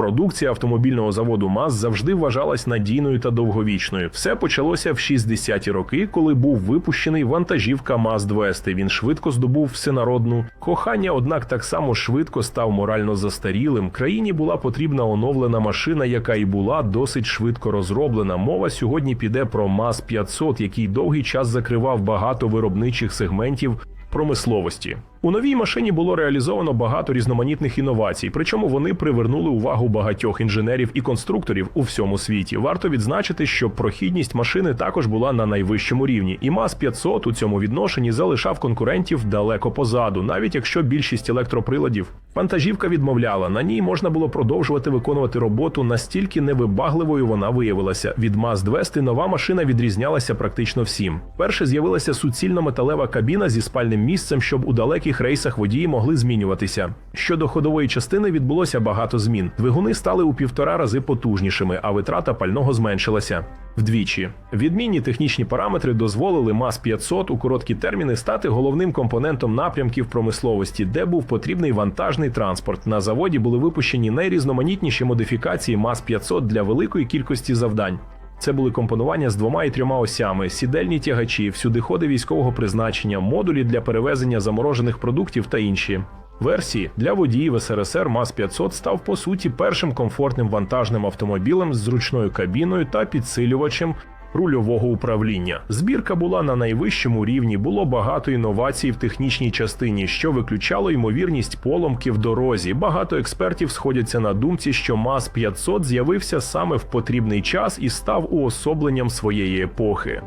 Продукція автомобільного заводу МАЗ завжди вважалась надійною та довговічною. Все почалося в 60-ті роки, коли був випущений вантажівка МАЗ 200. Він швидко здобув всенародну кохання, однак так само швидко став морально застарілим. Країні була потрібна оновлена машина, яка і була досить швидко розроблена. Мова сьогодні піде про МАЗ 500, який довгий час закривав багато виробничих сегментів промисловості. У новій машині було реалізовано багато різноманітних інновацій, причому вони привернули увагу багатьох інженерів і конструкторів у всьому світі. Варто відзначити, що прохідність машини також була на найвищому рівні, і МАЗ 500 у цьому відношенні залишав конкурентів далеко позаду, навіть якщо більшість електроприладів вантажівка відмовляла. На ній можна було продовжувати виконувати роботу настільки невибагливою вона виявилася. Від МАЗ 200 нова машина відрізнялася практично всім. Перше з'явилася суцільно металева кабіна зі спальним місцем, щоб у далеких рейсах водії могли змінюватися. Щодо ходової частини відбулося багато змін. Двигуни стали у півтора рази потужнішими, а витрата пального зменшилася. Вдвічі відмінні технічні параметри дозволили МАЗ 500 у короткі терміни стати головним компонентом напрямків промисловості, де був потрібний вантажний транспорт. На заводі були випущені найрізноманітніші модифікації МАЗ 500 для великої кількості завдань. Це були компонування з двома і трьома осями, сідельні тягачі, всюдиходи військового призначення, модулі для перевезення заморожених продуктів та інші. Версії. Для водіїв СРСР МАЗ 500 став по суті першим комфортним вантажним автомобілем з зручною кабіною та підсилювачем рульового управління. Збірка була на найвищому рівні, було багато інновацій в технічній частині, що виключало ймовірність поломки в дорозі. Багато експертів сходяться на думці, що МАЗ 500 з'явився саме в потрібний час і став уособленням своєї епохи.